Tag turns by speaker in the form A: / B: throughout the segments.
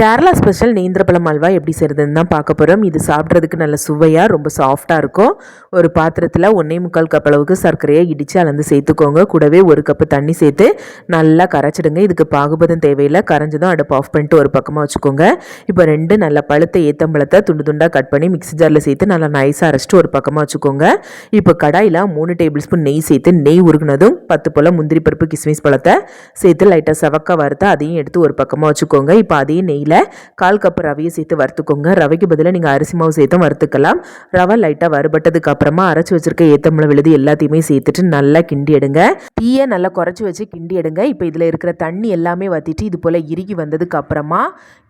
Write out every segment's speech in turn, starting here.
A: Kerala special நேந்திரப்பழம் halwa எப்படி செய்கிறதுன்னு தான் பார்க்க போகிறோம் இது சாப்பிட்றதுக்கு நல்ல சுவையாக ரொம்ப சாஃப்டாக இருக்கும். ஒரு பாத்திரத்தில் ஒன்றே முக்கால் கப் அளவுக்கு சர்க்கரையை இடித்து அளந்து சேர்த்துக்கோங்க. கூடவே ஒரு கப்பு தண்ணி சேர்த்து நல்லா கரைச்சிடுங்க. இதுக்கு பாகுபதம் தேவையில்லை. கரைஞ்சதும் அடுப்பு ஆஃப் பண்ணிட்டு ஒரு பக்கமாக வச்சுக்கோங்க. இப்போ ரெண்டு நல்ல பழுத்த ஏத்தம்பழத்தை துண்டு துண்டாக கட் பண்ணி மிக்ஸி ஜாரில் சேர்த்து நல்லா நைஸாக அரைச்சிட்டு ஒரு பக்கமாக வச்சுக்கோங்க. இப்போ கடாயில் மூணு டேபிள் ஸ்பூன் நெய் சேர்த்து நெய் உருகுனதும் பத்து போல் முந்திரி பருப்பு கிஸ்மிஸ் பழத்தை சேர்த்து லைட்டாக செவக்க வறுத்து அதையும் எடுத்து ஒரு பக்கமாக வச்சுக்கோங்க. இப்போ அதையும் நெய்யில் கால் கப் ரவையை சேர்த்து வறுத்துக்கோங்க. ரவைக்கு பதிலாக நீங்கள் அரிசி மாவு சேர்த்தும் வறுத்துக்கலாம். ரவை லைட்டாக வறுபட்டதுக்கு அப்புறமா அரைச்சி வச்சிருக்க ஏத்தம்பழம் விழுது எல்லாத்தையுமே சேர்த்துட்டு நல்லா கிண்டி எடுங்க. தீயை நல்லா குறைச்சி வச்சு கிண்டி எடுங்க. இப்போ இதில் இருக்கிற தண்ணி எல்லாமே வற்றிட்டு இது போல் இறுகி வந்ததுக்கு அப்புறமா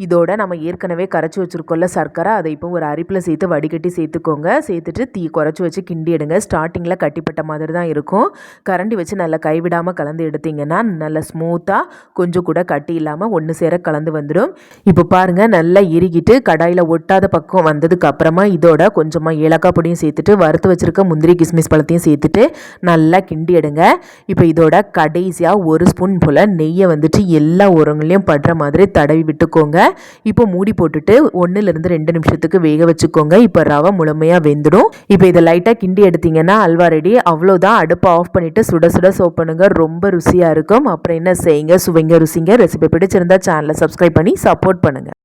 A: இதோட நம்ம ஏற்கனவே கரைச்சி வச்சுருக்கோம்ல சர்க்கரை அதை இப்போ ஒரு அரிப்பில் சேர்த்து வடிகட்டி சேர்த்துக்கோங்க. சேர்த்துட்டு தீ குறைச்சி வச்சு கிண்டி எடுங்க. ஸ்டார்டிங்கில் கட்டிப்பட்ட மாதிரி தான் இருக்கும். கரண்டி வச்சு நல்லா கைவிடாமல் கலந்து எடுத்தீங்கன்னா நல்லா ஸ்மூத்தாக கொஞ்சம் கூட கட்டி இல்லாமல் ஒன்று சேர கலந்து வந்துடும். இப்போ பாருங்கள் நல்லா இறுகிட்டு கடாயில் ஒட்டாத பக்கம் வந்ததுக்கு அப்புறமா இதோட கொஞ்சமாக ஏலக்காய் பொடியும் சேர்த்துட்டு வறுத்து வச்சுருக்க முந்திரி கிஸ்மிஸ் பழத்தையும் சேர்த்துட்டு நல்லா கிண்டி எடுங்க. இப்போ இதோட கடைசியாக ஒரு ஸ்பூன் போல் நெய்யை வந்துட்டு எல்லா உரங்களையும் படுற மாதிரி தடவி விட்டுக்கோங்க. இப்போ மூடி போட்டுட்டு ஒன்றுலேருந்து ரெண்டு நிமிஷத்துக்கு வேக வச்சுக்கோங்க. இப்போ ரவை முழுமையாக வெந்துடும். இப்போ இதை லைட்டாக கிண்டி எடுத்தீங்கன்னா அல்வா ரெடி அவ்வளோதான் அடுப்பை ஆஃப் பண்ணிவிட்டு சுட சுட சோப் பண்ணுங்கள் ரொம்ப ருசியாக இருக்கும். அப்புறம் என்ன செய்யுங்க? சுவைங்க ருசிங்க. ரெசிபி பிடிச்சிருந்தா சேனலை சப்ஸ்கிரைப் பண்ணி சப்போர்ட் நோட் பண்ணுங்கள்